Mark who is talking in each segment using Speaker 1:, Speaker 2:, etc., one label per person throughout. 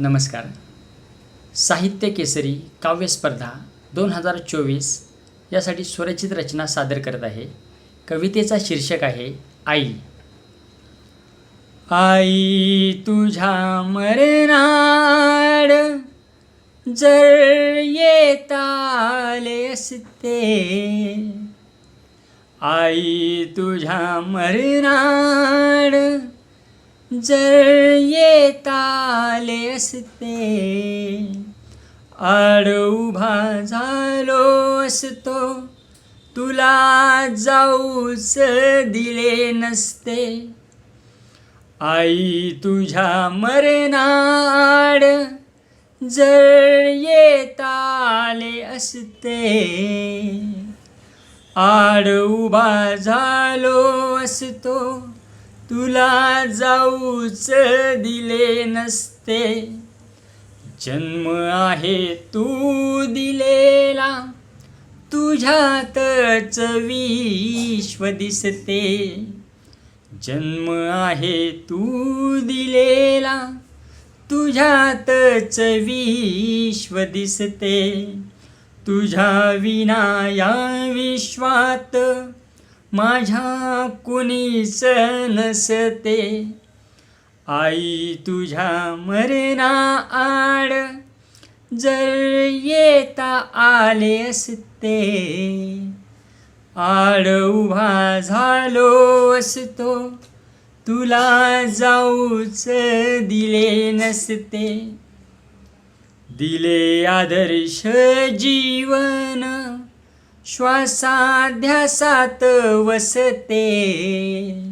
Speaker 1: नमस्कार. साहित्य केसरी काव्यस्पर्धा दोन हजार चोवीस यासाठी स्वरचित रचना सादर करत आहे. कवितेचा शीर्षक आहे आई. आई तुझ्या मरणाड जर येताले असते. आई तुझ्या मरणाड जर येताले असते. आड उभा झालो असतो. तुला जाऊच दिले नसते. आई तुझ्या मरणाड जर येताले असते. आड उभा झालो असतो. तुला जाऊच दिले नसते. जन्म आहे तू दिलेला. तुझ्यातच विश्व दिसते. जन्म आहे तू दिलेला. तुझ्यातच विश्व दिसते. तुझ्या विना या विश्वात माझ्या कुणीच नसते आई तुझ्या मरणा आड जर येता आले असते. आड उभा झालो असतो तुला जाऊच दिले नसते. दिले आदर्श जीवन श्वासाध्यासात वसते.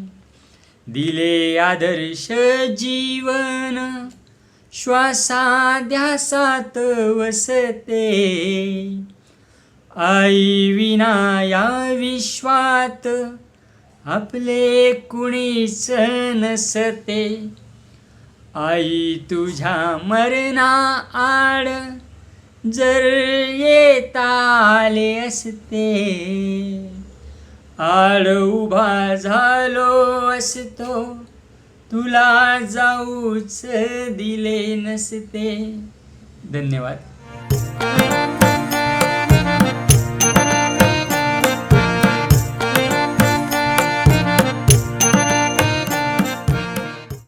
Speaker 1: दिले आदर्श जीवन श्वासाध्यासात वसते. आई विना या विश्वात आपले कुणीच नसते. आई तुझ्या मरणा आड जर येता आले असते आड उभा झालो असतो तुला जाऊच दिले नसते. धन्यवाद.